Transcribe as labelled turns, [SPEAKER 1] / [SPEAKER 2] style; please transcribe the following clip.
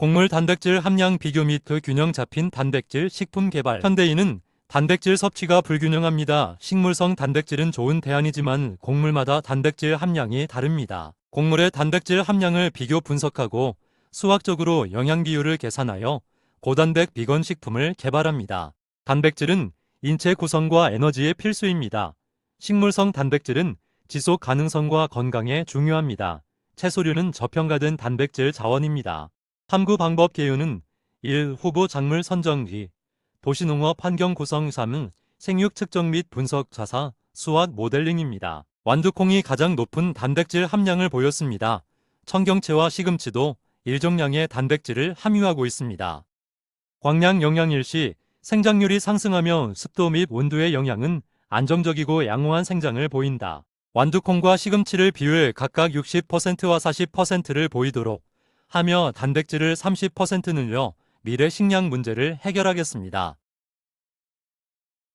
[SPEAKER 1] 곡물 단백질 함량 비교 및 그 균형 잡힌 단백질 식품 개발. 현대인은 단백질 섭취가 불균형합니다. 식물성 단백질은 좋은 대안이지만 곡물마다 단백질 함량이 다릅니다. 곡물의 단백질 함량을 비교 분석하고 수학적으로 영양 비율을 계산하여 고단백 비건 식품을 개발합니다. 단백질은 인체 구성과 에너지에 필수입니다. 식물성 단백질은 지속 가능성과 건강에 중요합니다. 채소류는 저평가된 단백질 자원입니다. 탐구 방법 개요는 1. 후보 작물 선정 뒤 도시농업 환경 구성 3은 생육 측정 및 분석 자사 수학 모델링입니다. 완두콩이 가장 높은 단백질 함량을 보였습니다. 청경채와 시금치도 일정량의 단백질을 함유하고 있습니다. 광량 영양 일시 생장률이 상승하며 습도 및 온도의 영향은 안정적이고 양호한 생장을 보인다. 완두콩과 시금치를 비율 각각 60%와 40%를 보이도록 하며 단백질을 30% 늘려 미래 식량 문제를 해결하겠습니다.